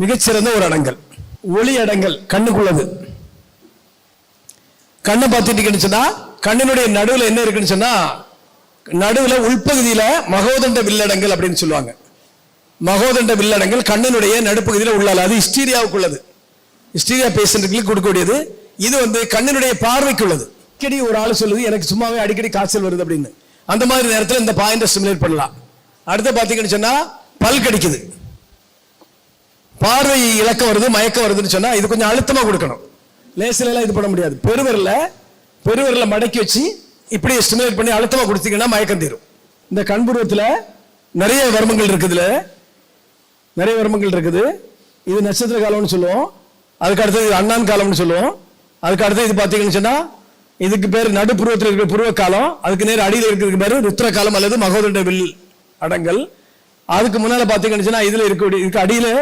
மிகச்சிறந்த ஒரு அடங்கல். ஒளி அடங்கல் கண்ணுக்குள்ளது. கண்ணை பார்த்துட்டு சொன்னா கண்ணினுடைய நடுவில் என்ன இருக்குன்னு சொன்னா நடுவில் உள்பகுதியில் மகோதண்ட வில்லடங்கல் அப்படின்னு சொல்லுவாங்க. மகோதண்ட வில்லடங்கள் கண்ணினுடைய நடுப்பகுதியில் உள்ளால அது ஹிஸ்டீரியாவுக்குள்ளது. ஹிஸ்டீரியா பேஷண்ட்டுகளுக்கு கொடுக்கக்கூடியது இது வந்து கண்ணினுடைய பார்வைக்கு உள்ளது அடிக்கடி ஒரு ஆள் சொல்லுது எனக்கு சும்மாவே அடிக்கடி காய்ச்சல் வருது அப்படின்னு. அந்த மாதிரி நேரத்தில் இந்த பாயிண்டை ஸ்டிமுலேட் பண்ணலாம். அடுத்து பார்த்தீங்கன்னு சொன்னால் பல் கடிக்குது. பார்வை இலக்கம் வருது மயக்கம் வருதுன்னு சொன்னா இது கொஞ்சம் அழுத்தமா கொடுக்கணும். லேசில எல்லாம் இது பண்ண முடியாது. பெருவரில் பெருவரில் மடக்கி வச்சு இப்படி ஸ்டிமுலேட் பண்ணி அழுத்தமா கொடுத்தீங்கன்னா மயக்கம் தீரும். இந்த கண்புருவத்தில் நிறைய வர்மங்கள் இருக்குதுல. நிறைய வர்மங்கள் இருக்குது. இது நட்சத்திர காலம்னு சொல்லுவோம். அதுக்கு அடுத்தது இது அண்ணான் காலம்னு சொல்லுவோம். அதுக்கு அடுத்தது இது பார்த்தீங்கன்னு சொன்னா இதுக்கு பேர் நடுப்புருவத்தில் இருக்கிற புருவ காலம். அதுக்கு நேர் அடியில் இருக்கிறதுக்கு பேர் ருத்ர காலம் அல்லது மகோதண்ட வில் அடங்கல். அதுக்கு முன்னால் பார்த்தீங்கன்னு சொன்னா இதில் இருக்கக்கூடிய இதுக்கு அடியில்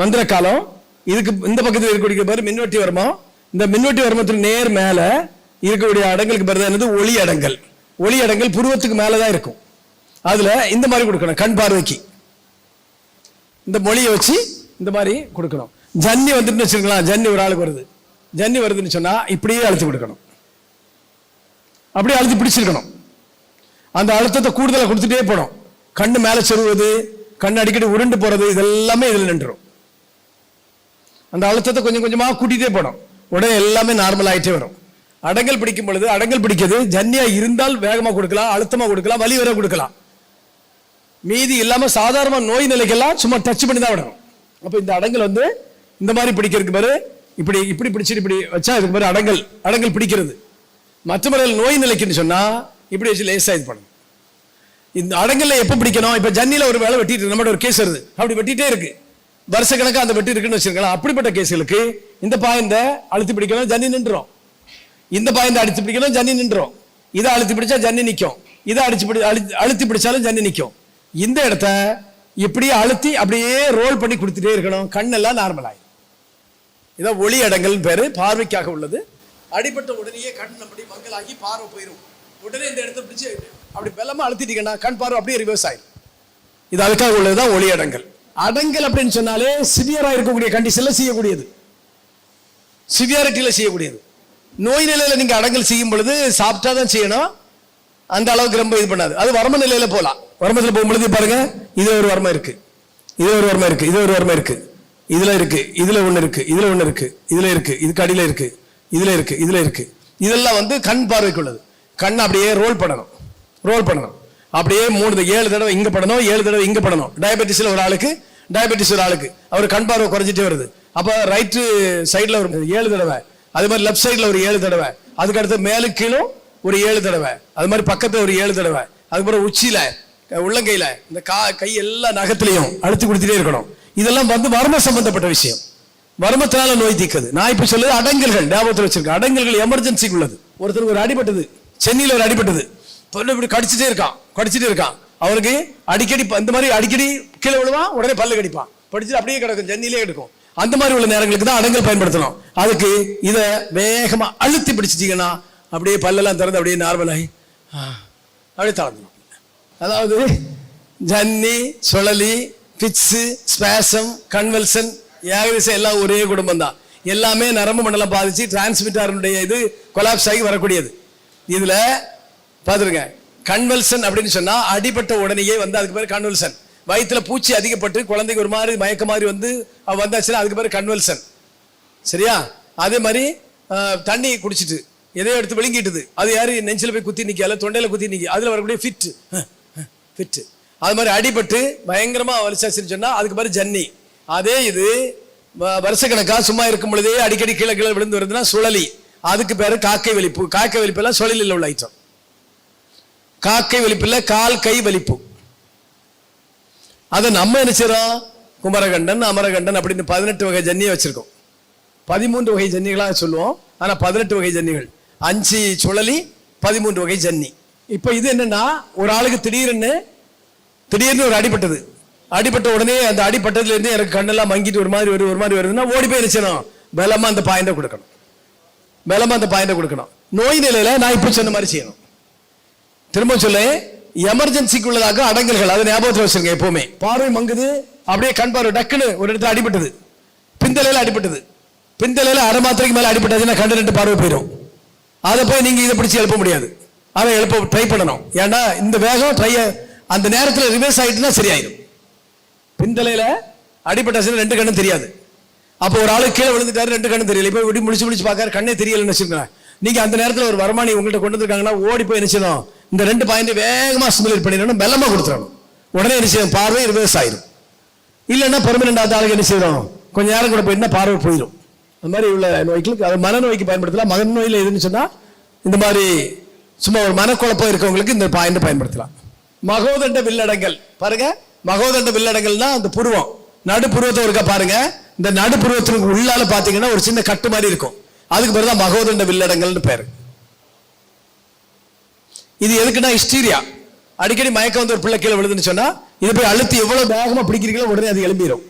மந்திர காலம் இதுக்கு இந்த பக்கத்தில் இருக்கக்கூடிய பேர் மின்வெட்டி வர்மம் இந்த மின்வெட்டி வர்மத்துக்கு நேர் மேலே இருக்கக்கூடிய அடங்கலுக்கு பேர் தான் என்னது? ஒளி அடங்கல். ஒளி அடங்கல் புருவத்துக்கு மேலே தான் இருக்கும். அதில் இந்த மாதிரி கொடுக்கணும் கண் பார்வைக்கு. இந்த மொழியை வச்சு இந்த மாதிரி கொடுக்கணும். ஜன்னி வந்துட்டு வச்சுருக்கலாம் ஜன்னி ஒரு ஆளுக்கு வருது. ஜன்னி வருதுன்னு சொன்னால் இப்படியே அழுத்தி கொடுக்கணும். அப்படியே அழுத்தி பிடிச்சிருக்கணும். அந்த அழுத்தத்தை கூடுதலாக கொடுத்துட்டே போகணும். கண்ணு மேலே செருவது கண் அடிக்கடி உருண்டு போகிறது இதெல்லாமே இதில் நின்றுடும் அந்த அழுத்தத்தை கொஞ்சம் கொஞ்சமாக கூட்டிகிட்டே போனோம். உடனே எல்லாமே நார்மல் ஆகிட்டே வரும். அடங்கல் பிடிக்கும் பொழுது அடங்கல் பிடிக்கிறது ஜன்னியாக இருந்தால் வேகமாக கொடுக்கலாம் அழுத்தமாக கொடுக்கலாம் வலி வர கொடுக்கலாம். மீதி இல்லாமல் சாதாரண நோய் நிலைக்கெல்லாம் சும்மா டச் பண்ணி தான் விடணும். அப்போ இந்த அடங்கல் வந்து இந்த மாதிரி பிடிக்கிறதுக்கு பாரு இப்படி இப்படி பிடிச்சிட்டு இப்படி வச்சா இதுக்கு பாரு அடங்கல் அடங்கல் பிடிக்கிறது. மற்ற முறையில் நோய் நிலைக்குன்னு சொன்னால் இப்படி வச்சு லேசாக இது பண்ணணும் இந்த அடங்கல்ல எப்போ பிடிக்கணும்? இப்போ ஜன்னியில் ஒரு வேலை வெட்டிட்டு நம்மகிட்ட ஒரு கேஸ் வருது. அப்படி வெட்டிட்டே இருக்குது வருஷக்கணக்காக அந்த வெட்டி இருக்குன்னு வச்சுருக்கலாம் அப்படிப்பட்ட கேஸ்களுக்கு இந்த பாயந்த அழுத்தி பிடிக்கணும் ஜன்னி நின்றுரும். இந்த பாயந்த அடித்து பிடிக்கணும் ஜன்னி நின்றுரும். இதை அழுத்தி பிடிச்சா ஜன்னி நிற்கும் இதை அடிச்சு பிடி அழு அழுத்தி பிடிச்சாலும் ஜன்னி நிற்கும் இந்த இடத்த இப்படியே அழுத்தி அப்படியே ரோல் பண்ணி கொடுத்துட்டே இருக்கணும். கண்ணெல்லாம் நார்மல் ஆகும் இதான் ஒளி அடங்கல் பேர் பார்வைக்காக உள்ளது. அடிபட்ட உடனேயே கண் அப்படி மங்கலாகி பார்வை போயிடும் உடனே இந்த இடத்த பிடிச்சி அப்படி பெல்லமா அழுத்திட்டீங்கன்னா கண் பார்வை அப்படியே ரிவர்ஸ் ஆயிடும் இது அதுக்காக உள்ளதுதான் ஒளி அடங்கல். அடங்கல் அப்படின்னு சொன்னாலே சிவியரா இருக்கக்கூடிய கண்டிஷன்ல செய்யக்கூடியது. சிவியாரிட்டியில செய்யக்கூடியது. நோய் நிலையில நீங்க அடங்கல் செய்யும் பொழுது சாப்பிட்டா தான் செய்யணும். அந்த அளவுக்கு ரொம்ப இது பண்ணாது. அது வர்ம நிலையில போலாம். வர்மத்துல போகும்பொழுது பாருங்க இது ஒரு வர்மம் இருக்கு. இது ஒரு வர்மம் இருக்கு. இது ஒரு வர்மம் இருக்கு. இதுல இருக்கு. இதுல ஒண்ணு இருக்கு. இதுல ஒண்ணு இருக்கு. இதுல இருக்கு. இதுக்கு அடியில இருக்கு. இதுல இருக்கு. இதுல இருக்கு. இதெல்லாம் வந்து கண் பார்வைக்குள்ளது. கண் அப்படியே ரோல் பண்ணணும். ரோல் பண்ணணும். அப்படியே மூணு ஏழு தடவை இங்கே படணும் ஏழு தடவை இங்கே படணும். டயபெட்டிஸில் ஒரு ஆளுக்கு டயபெட்டிஸ் ஒரு ஆளுக்கு. அவர் கண் பார்வை குறைஞ்சிட்டே வருது. அப்போ ரைட்டு சைடில் ஒரு ஏழு தடவை. அது மாதிரி லெஃப்ட் சைடில் ஒரு ஏழு தடவை. அதுக்கு அடுத்து மேலு கீழும் ஒரு ஏழு தடவை. அது மாதிரி பக்கத்தில் ஒரு ஏழு தடவை. அதுக்கப்புறம் உச்சியில் உள்ளங்கையில் இந்த கா கை எல்லா நகத்துலையும் அழுத்தி கொடுத்துட்டே இருக்கணும். இதெல்லாம் வந்து வர்ம சம்பந்தப்பட்ட விஷயம். வர்மத்தினால நோய் தீக்குது நான் இப்போ சொல்லுது அடங்கல்கள் ஞாபகத்தில் வச்சிருக்கேன். அடங்கல்கள் எமர்ஜென்சிக்கு உள்ளது ஒருத்தருக்கு ஒரு அடிபட்டது சென்னையில் ஒரு அடிபட்டது. பல்லு இப்படி கடிச்சிட்டே இருக்கான் கடிச்சிட்டே இருக்கான். அவருக்கு அடிக்கடி ப- இந்த மாதிரி அடிக்கடி கீழே விழுவான் உடனே பல்லு கடிப்பான். படிச்சுட்டு அப்படியே கிடக்கும் ஜன்னிலே எடுக்கும். அந்த மாதிரி உள்ள நேரங்களுக்கு தான் அடங்கல் பயன்படுத்தணும். அதுக்கு இதை வேகமாக அழுத்தி பிடிச்சிட்டீங்கன்னா அப்படியே பல்லெல்லாம் திறந்து அப்படியே நார்மலாகி அப்படியே தளர்ந்துடும் அதாவது ஜன்னி சுழலி பிச்சு ஸ்பேசம் கன்வல்சன் ஏகதேசம் எல்லாம் ஒரே குடும்பம் தான். எல்லாமே நரம்பு மண்டலம் பாதிச்சு டிரான்ஸ்மிட்டருடைய இது கொலாப்ஸ் ஆகி வரக்கூடியது. இதில் பார்த்துருங்க. கன்வல்சன் அப்படின்னு சொன்னா அடிபட்ட உடனேயே வந்து அதுக்கு பேர் கன்வல்சன். வயிற்றில் பூச்சி அதிகப்பட்டு குழந்தைக்கு ஒரு மாதிரி மயக்க மாதிரி வந்து அவ வந்தாச்சுன்னா அதுக்கு பேர் கன்வல்சன். சரியா? அதே மாதிரி தண்ணி குடிச்சிட்டு எதையோ எடுத்து விழுங்கிட்டுது. அது யாரு? நெஞ்சில் போய் குத்தி நிற்கல தொண்டையில் குத்தி நிற்கி அதில் வரக்கூடிய ஃபிட் ஃபிட்டு அது மாதிரி அடிபட்டு பயங்கரமாக வலிச்சாச்சுன்னு சொன்னால் அதுக்கு பேர் ஜன்னி. அதே இது வ- சும்மா இருக்கும் பொழுதே அடிக்கடி கீழே கீழே விழுந்து வருதுன்னா சுழலி. அதுக்கு பேர் காக்கை வெளிப்பு காக்கை வெளிப்பெல்லாம் சுழலில் உள்ள ஐட்டம் காக்கை வலிப்பு இல்லை கால் கை வலிப்பு அதை நம்ம என்ன செய்யறோம் குமரகண்டன் அமரகண்டன் அப்படின்னு பதினெட்டு வகை ஜன்னியை வச்சிருக்கோம். பதிமூன்று வகை ஜன்னிகளாக சொல்லுவோம். ஆனால் பதினெட்டு வகை ஜன்னிகள். அஞ்சு சுழலி பதிமூன்று வகை ஜன்னி. இப்போ இது என்னன்னா ஒரு ஆளுக்கு திடீர்னு திடீர்னு ஒரு அடிபட்டது. அடிபட்ட உடனே அந்த அடிபட்டதுலேருந்து எனக்கு கண்ணெல்லாம் மங்கிட்டு ஒரு மாதிரி வருது ஒரு மாதிரி வருதுன்னா ஓடி போய் நிச்சயம் பலமாக அந்த பாயிண்டை கொடுக்கணும். பலமாக அந்த பாயிண்டை கொடுக்கணும். நோய் நிலையில நான் இப்போ சொன்ன மாதிரி செய்யணும். திரும்ப சொல்லு. எமர்ஜென்சிக்கு உள்ளதாக அடங்கல்கள் அதை ஞாபகத்தில் வச்சிருங்க எப்பவுமே. பார்வை மங்குது அப்படியே கண் பார்வை டக்குன்னு ஒரு இடத்துல அடிபட்டது. பிந்தலையில் அடிபட்டது. பிந்தலையில் அரை மாத்திரைக்கு மேலே அடிபட்டதுன்னா கண்டு ரெண்டு பார்வை போயிடும் அதை போய் நீங்கள் இதை பிடிச்சி எழுப்ப முடியாது. அதை எழுப்ப ட்ரை பண்ணணும். ஏன்னா இந்த வேகம் ட்ரை அந்த நேரத்தில் ரிவர்ஸ் ஆகிட்டுனா சரியாயிடும் பிந்தலையில் அடிபட்டாச்சுன்னா ரெண்டு கண்ணும் தெரியாது. அப்போ ஒரு ஆளு கீழே விழுந்துட்டாரு ரெண்டு கண்ணும் தெரியல. இப்போ இப்படி முடிச்சு முடிச்சு பார்க்காரு கண்ணே தெரியலன்னு வச்சுக்கோங்க நீங்கள் அந்த நேரத்தில் ஒரு வருமானி உங்கள்கிட்ட கொண்டு வந்துருக்காங்கன்னா ஓடி போய் நினைச்சிடும் இந்த ரெண்டு பாயிண்ட் வேகமாக ஸ்டிமுலேட் பண்ணிடணும். பலமா கொடுத்துடணும். உடனே என்ன செய்யும்? பார்வை ரிவர்ஸ் ஆயிரும். இல்லைன்னா பெர்மனண்ட் ஆத்த ஆளுக்கு என்ன செய்யணும்? கொஞ்ச நேரம் கூட போயிட்டுனா பார்வை போயிடும். அந்த மாதிரி உள்ள நோய்களுக்கு அது மனநோய்க்கு பயன்படுத்தலாம். மகன் நோயில் எதுன்னு சொன்னால் இந்த மாதிரி சும்மா ஒரு மனக்குழப்பம் இருக்கவங்களுக்கு இந்த பாயிண்ட் பயன்படுத்தலாம். மகோதண்ட வில்லடங்கள். பாருங்க மகோதண்ட வில்லடங்கள்னா அந்த புருவம். நடு புருவத்தை ஒருக்கா பாருங்க. இந்த நடு உள்ளால பாத்தீங்கன்னா ஒரு சின்ன கட்டு மாதிரி இருக்கும். அதுக்கு பேர் தான் மகோதண்ட வில்லடங்கள்னு பேரு. இது எதுக்குன்னா ஹிஸ்டீரியா அடிக்கடி மயக்கம் வந்து ஒரு பிள்ளை கீழே விழுதுன்னு சொன்னா இது போய் அழுத்தி எவ்வளவு வேகமா பிடிக்கிறீங்களோ உடனே அது எழும்பிடும்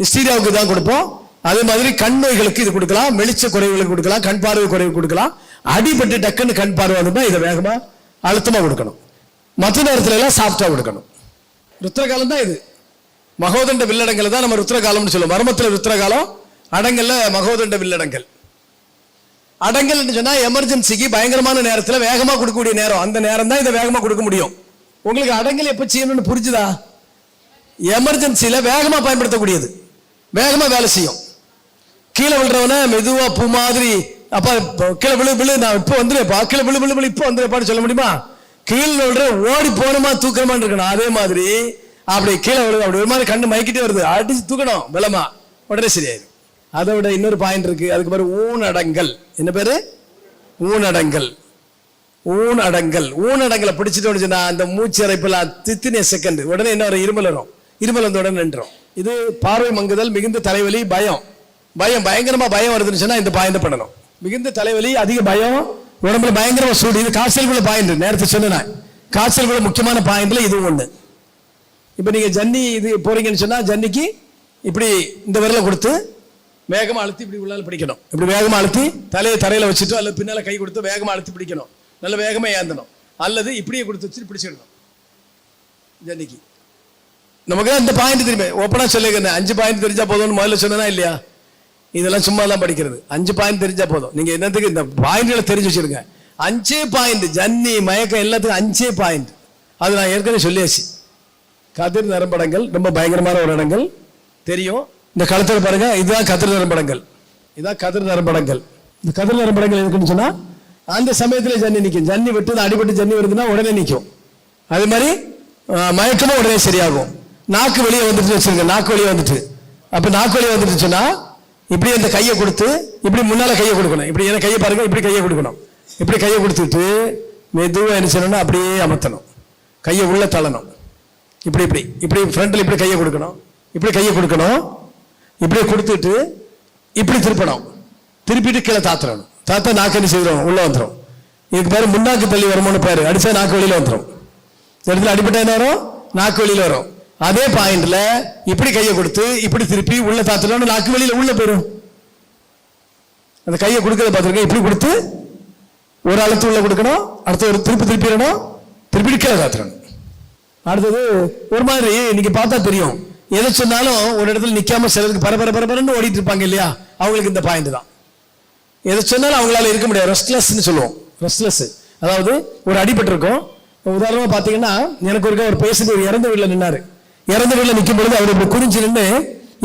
ஹிஸ்டீரியாவுக்கு தான் கொடுப்போம். அதே மாதிரி கண் நோய்களுக்கு இது கொடுக்கலாம். வெளிச்ச குறைவுகளுக்கு கொடுக்கலாம். கண் பார்வை குறைவு கொடுக்கலாம். அடிபட்டு டக்குன்னு கண் பார்வை வந்துட்டா இதை வேகமா அழுத்தமா கொடுக்கணும். மற்ற நேரத்துல எல்லாம் சாஃப்டா கொடுக்கணும். ருத்ரகாலம் தான் இது. மகோதண்ட வில்லடங்கள் தான் நம்ம ருத்ரகாலம்னு சொல்லுவோம். மர்மத்துல ருத்ரகாலம் அடங்கல்ல மகோதண்ட வில்லடங்கள். அடங்கல் சொன்னா எமர்ஜென்சிக்கு பயங்கரமான நேரத்தில் வேகமாக கொடுக்கக்கூடிய நேரம். அந்த நேரம் தான் இதை வேகமாக கொடுக்க முடியும். உங்களுக்கு அடங்கல் எப்போ செய்யணும்னு புரிஞ்சுதா? எமர்ஜென்சியில் வேகமாக பயன்படுத்தக்கூடியது. வேகமாக வேலை செய்யும். கீழே விழுறவன மெதுவாக பூ மாதிரி அப்பா இப்போ கீழே விழு விழு நான் இப்போ வந்துடுப்பா கீழே விழு விழு விழு இப்போ வந்துடுப்பான்னு சொல்ல முடியுமா? கீழே விழுற ஓடி போகணுமா தூக்கணுமான்னு இருக்கணும். அதே மாதிரி அப்படி கீழே விழுது அப்படி ஒரு மாதிரி கண்ணு மயக்கிட்டே வருது. அடிச்சு தூக்கணும் பலமா உடனே சரியாயிடும் அதை விட இன்னொரு பாயிண்ட் இருக்கு. அதுக்கு பேர் ஊனடங்கல். என்ன பேரு? ஊனடங்கல். ஊனடங்கல். ஊனடங்கலை பிடிச்சிட்டு சொன்னால் அந்த மூச்சு தித்தினிய செகண்ட் உடனே என்ன வரும்? இருமல் வரும். இருமல் வந்த உடனே நின்றோம் இது பார்வை மங்குதல் மிகுந்த தலைவலி பயம். பயம் பயங்கரமா பயம் வருதுன்னு சொன்னால் இந்த பாயிண்ட் பண்ணணும். மிகுந்த தலைவலி அதிக பயம் உடம்புல பயங்கரமா சூடு. இது காய்ச்சலுக்குள்ள பாயிண்ட் நேரத்தை சொன்னேன் காய்ச்சலுக்குள்ள முக்கியமான பாயிண்ட்ல இது ஒண்ணு. இப்போ நீங்க ஜன்னி இது போறீங்கன்னு சொன்னா ஜன்னிக்கு இப்படி இந்த விரலை கொடுத்து வேகமா அழுத்தி இப்படி உள்ளால பிடிக்கணும். இப்படி வேகமா அழுத்தி தலையை தரையில வச்சுட்டு அல்லது பின்னால கை கொடுத்து வேகமா அழுத்தி பிடிக்கணும். நல்ல வேகமா ஏந்தணும். அல்லது இப்படியே கொடுத்து வச்சுட்டு பிடிச்சிடணும். ஜன்னிக்கு நமக்கு இந்த பாயிண்ட் தெரியுமே. ஓப்பனா சொல்லிக்கிறேன் அஞ்சு பாயிண்ட் தெரிஞ்சா போதும்னு முதல்ல சொன்னா இல்லையா? இதெல்லாம் சும்மா தான் படிக்கிறது. அஞ்சு பாயிண்ட் தெரிஞ்சா போதும். நீங்க என்னத்துக்கு இந்த பாயிண்ட்களை தெரிஞ்சு வச்சிருங்க. அஞ்சே பாயிண்ட் ஜன்னி மயக்கம் எல்லாத்துக்கும் அஞ்சே பாயிண்ட் அது நான் ஏற்கனவே சொல்லியாச்சு. கதிர் நரம்படங்கள் ரொம்ப பயங்கரமான ஒரு இடங்கள். தெரியும். இந்த களத்தில் பாருங்க இதுதான் கதிர் நரம்படங்கள். இதான் கதிர் நரம்படங்கள். இந்த கதிர் நரம்படங்கள் எதுக்குன்னு சொன்னா அந்த சமயத்தில் ஜன்னி நிற்கும் ஜன்னி விட்டு அடிபட்டு ஜன்னி வருதுன்னா உடனே நிற்கும் அதே மாதிரி மயக்கமும் உடனே சரியாகும். நாக்கு வெளியே வந்துட்டு வச்சுருங்க நாக்கு வெளியே வந்துட்டு. அப்போ நாக்கு வெளியே வந்துட்டு சொன்னா இப்படி அந்த கையை கொடுத்து இப்படி முன்னால் கையை கொடுக்கணும். இப்படி என்ன கையை பாருங்க இப்படி கையை கொடுக்கணும். இப்படி கையை கொடுத்துட்டு மெதுவாக என்ன செய்யணும்னா அப்படியே அமர்த்தணும். கையை உள்ளே தள்ளணும். இப்படி இப்படி இப்படி ஃப்ரண்ட்டில் இப்படி கையை கொடுக்கணும். இப்படி கையை கொடுக்கணும். இப்படியே கொடுத்துட்டு இப்படி திருப்பணும். திருப்பிட்டு கீழே தாத்துறணும் தாத்தா நாக்கு என்ன செய்கிறோம் உள்ளே வந்துடும் இதுக்கு பேர் முன்னாக்கு தள்ளி வருமானு பேர். அடித்தா நாக்கு வெளியில் வந்துடும் இந்த இடத்துல அடிப்பட்ட என்ன வரும்? நாக்கு வெளியில் வரும். அதே பாயிண்ட்ல இப்படி கையை கொடுத்து இப்படி திருப்பி உள்ள தாத்துறோம்னு நாக்கு வெளியில் உள்ள போயிடும் அந்த கையை கொடுக்கறத பார்த்துருக்கேன். இப்படி கொடுத்து ஒரு அழுத்து உள்ள கொடுக்கணும். அடுத்த ஒரு திருப்பி திருப்பிடணும். திருப்பி கீழே தாத்துறணும் அடுத்தது ஒரு மாதிரி இன்னைக்கு பார்த்தா தெரியும். எதை சொன்னாலும் ஒரு இடத்துல நிற்காம சிலருக்கு பரபர பரபரன்னு ஓடிட்டு இருப்பாங்க இல்லையா? அவங்களுக்கு இந்த பாயிண்ட் தான். எதை சொன்னாலும் அவங்களால இருக்க முடியாது. ரெஸ்ட்லெஸ்ன்னு சொல்லுவோம். ரெஸ்ட்லெஸ் அதாவது ஒரு அடிபட்டிருக்கும் உதாரணமாக பார்த்தீங்கன்னா எனக்கு ஒருக்கா ஒரு பேசிட்டு ஒரு இறந்த வீட்டில் நின்னாரு. இறந்த வீட்டில் நிற்கும் பொழுது அவர் இப்படி குறிஞ்சு நின்று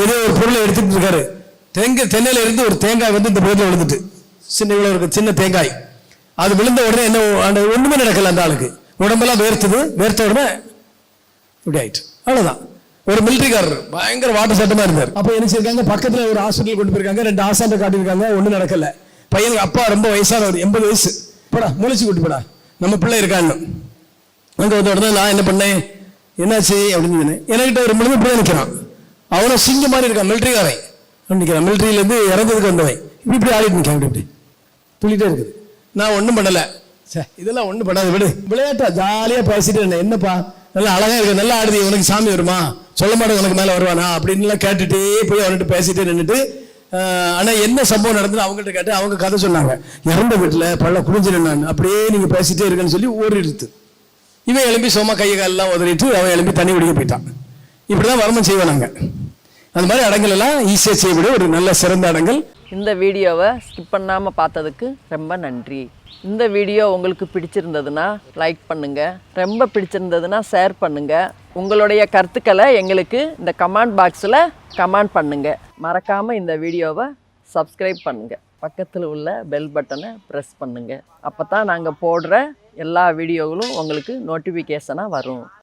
ஏதோ ஒரு பொருளை எடுத்துட்டு இருக்காரு. தெங்க தென்னையில இருந்து ஒரு தேங்காய் வந்து இந்த பொருளில் விழுந்துட்டு. சின்ன இவ்வளோ இருக்கு சின்ன தேங்காய். அது விழுந்த உடனே என்ன அந்த ஒண்ணுமே நடக்கல அந்த ஆளுக்கு. உடம்பெல்லாம் வேர்த்துது வேர்த்த உடனே இப்படி ஆயிட்டு. அவ்வளோதான் ஒரு மிலிட்டரிக்காரர் பயங்கர வாட்டர் சட்டமா இருந்தார். அப்ப என்ன செய்யிருக்காங்க? பக்கத்துல ஒரு ஹாஸ்பிட்டல் கொண்டு போயிருக்காங்க. ரெண்டு ஆசாண்ட காட்டியிருக்காங்க. ஒன்றும் நடக்கல. பையனுக்கு அப்பா ரொம்ப வயசானவர் எண்பது வயசு. போடா முளைச்சு கூட்டி போடா. நம்ம பிள்ளை இருக்கான்னு. அங்க வந்த உடனே நான் என்ன பண்ணேன்? என்னாச்சு? அப்படின்னு என்கிட்ட ஒரு முழுமை பிள்ளை நிற்கிறான் அவனும் சிங்க மாதிரி இருக்கான் மிலிட்டரிக்காரன் அவன் நிற்கிறான் மிலிட்டரியிலேருந்து இறந்ததுக்கு வந்தவன். இப்படி இப்படி ஆடிட்டு நிற்கான் இப்படி இப்படி. துள்ளிட்டே இருக்குது. நான் ஒன்றும் பண்ணலை. சே இதெல்லாம் ஒன்றும் பண்ணாது விடு. விளையாட்டா? ஜாலியாக பேசிட்டு இருந்தேன். என்னப்பா? நல்லா அழகாக இருக்கு நல்லா ஆடுது. உனக்கு சாமி வருமா? சொல்ல மாட்டேன் உனக்கு மேலே வருவானா அப்படின்லாம் எல்லாம் கேட்டுட்டே போய் அவன்கிட்ட பேசிட்டு நின்றுட்டு ஆனால் என்ன சம்பவம் நடந்தது அவங்ககிட்ட கேட்டு அவங்க கதை சொன்னாங்க. இறந்த வீட்டில் பள்ள குடிஞ்சு நான் அப்படியே நீங்கள் பேசிட்டே இருக்கேன்னு சொல்லி ஓடிடுது இவன் எழும்பி சும்மா கை காலெல்லாம் உதறிட்டு அவன் எழும்பி தண்ணி குடிக்க போயிட்டான். இப்படிதான் வர்மம் செய்வோம் நாங்கள் அந்த மாதிரி அடங்கல் எல்லாம் ஈஸியாக செய்யக்கூடிய ஒரு நல்ல சிறந்த அடங்கல். இந்த வீடியோவை ஸ்கிப் பண்ணாமல் பார்த்ததுக்கு ரொம்ப நன்றி. இந்த வீடியோ உங்களுக்கு பிடிச்சிருந்ததுன்னா லைக் பண்ணுங்கள் ரொம்ப பிடிச்சிருந்ததுன்னா ஷேர் பண்ணுங்கள் உங்களுடைய கருத்துக்களை எங்களுக்கு இந்த கமெண்ட் பாக்ஸில் கமெண்ட் பண்ணுங்கள் மறக்காமல் இந்த வீடியோவை சப்ஸ்கிரைப் பண்ணுங்கள் பக்கத்தில் உள்ள பெல் பட்டனை ப்ரெஸ் பண்ணுங்கள் அப்போ தான் நாங்கள் போடுற எல்லா வீடியோகளும் உங்களுக்கு நோட்டிஃபிகேஷனாக வரும்.